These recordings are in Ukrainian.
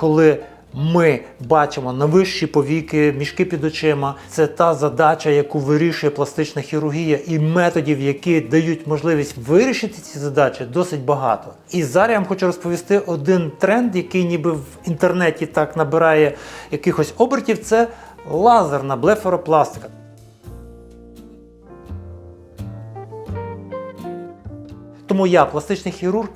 коли ми бачимо навищі повіки, мішки під очима. Це та задача, яку вирішує пластична хірургія, і методів, які дають можливість вирішити ці задачі, досить багато. І зараз я вам хочу розповісти один тренд, який ніби в інтернеті так набирає якихось обертів. Це лазерна блефаропластика. Тому я пластичний хірург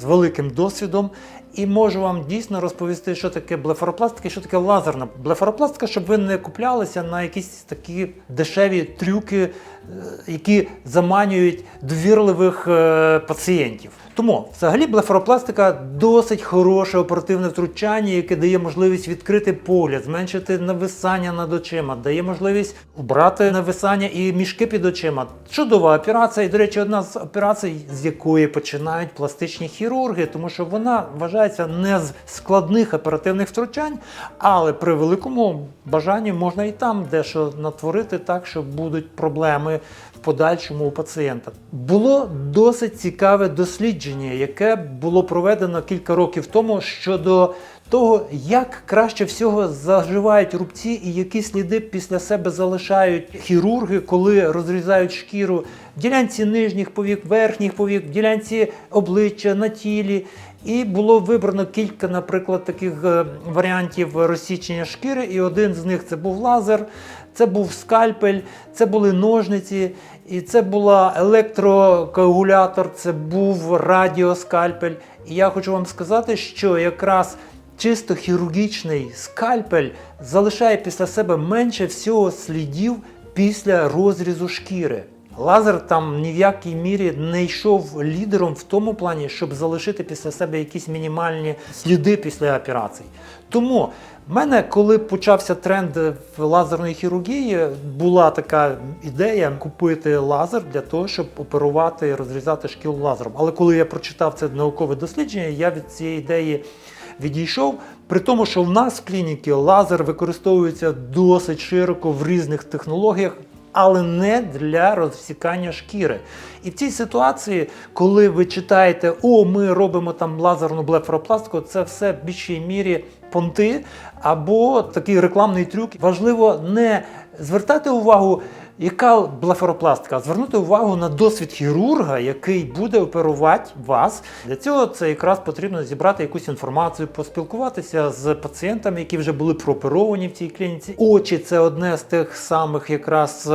з великим досвідом і можу вам дійсно розповісти, що таке блефаропластика що таке лазерна блефаропластика, щоб ви не куплялися на якісь такі дешеві трюки, е, які заманюють довірливих е, пацієнтів. Тому взагалі блефаропластика досить хороше оперативне втручання, яке дає можливість відкрити погляд, зменшити нависання над очима, дає можливість убрати нависання і мішки під очима. Чудова операція, і, до речі, одна з операцій, з якої починають пластичні хірурги, тому що вона вважається не з складних оперативних втручань, але при великому бажанні можна і там дещо натворити так, що будуть проблеми в подальшому у пацієнта. Було досить цікаве дослідження, яке було проведено кілька років тому щодо того, як краще всього заживають рубці і які сліди після себе залишають хірурги, коли розрізають шкіру в ділянці нижніх повік, верхніх повік, в ділянці обличчя на тілі. І було вибрано кілька, наприклад, таких е, варіантів розсічення шкіри, і один з них це був лазер, це був скальпель, це були ножниці, і це була електрокоагулятор, це був радіоскальпель. І я хочу вам сказати, що якраз чисто хірургічний скальпель залишає після себе менше всього слідів після розрізу шкіри. Лазер там ні в якій мірі не йшов лідером в тому плані, щоб залишити після себе якісь мінімальні сліди після операцій. Тому в мене, коли почався тренд в лазерної хірургії, була така ідея купити лазер для того, щоб оперувати і розрізати шкіл лазером. Але коли я прочитав це наукове дослідження, я від цієї ідеї відійшов. При тому, що в нас в клініці лазер використовується досить широко в різних технологіях. Але не для розсікання шкіри. І в цій ситуації, коли ви читаєте, о, ми робимо там лазерну блефаропластику, це все в більшій мірі понти або такий рекламний трюк. Важливо не звертати увагу, яка блефаропластика, звернути увагу на досвід хірурга, який буде оперувати вас. Для цього це якраз потрібно зібрати якусь інформацію, поспілкуватися з пацієнтами, які вже були прооперовані в цій клініці. Очі це одне з тих самих якраз.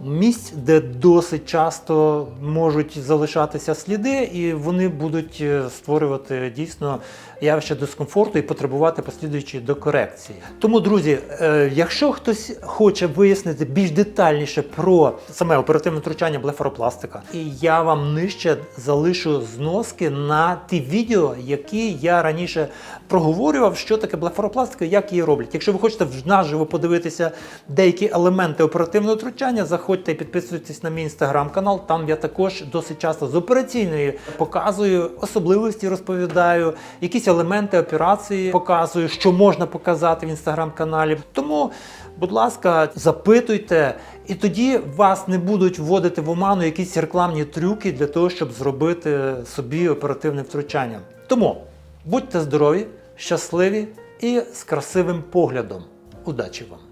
Місць, де досить часто можуть залишатися сліди, і вони будуть е, створювати дійсно явище дискомфорту і потребувати послідуючої докорекції. Тому, друзі, е, якщо хтось хоче вияснити більш детальніше про саме оперативне втручання блефаропластика, я вам нижче залишу зноски на ті відео, які я раніше проговорював, що таке блефаропластика, як її роблять. Якщо ви хочете наживо подивитися деякі елементи оперативного втручання, заходьте і підписуйтесь на мій інстаграм-канал. Там я також досить часто з операційної показую особливості, розповідаю, якісь елементи операції показую, що можна показати в інстаграм-каналі. Тому, будь ласка, запитуйте, і тоді вас не будуть вводити в оману якісь рекламні трюки для того, щоб зробити собі оперативне втручання. Тому будьте здорові, щасливі і з красивим поглядом. Удачі вам!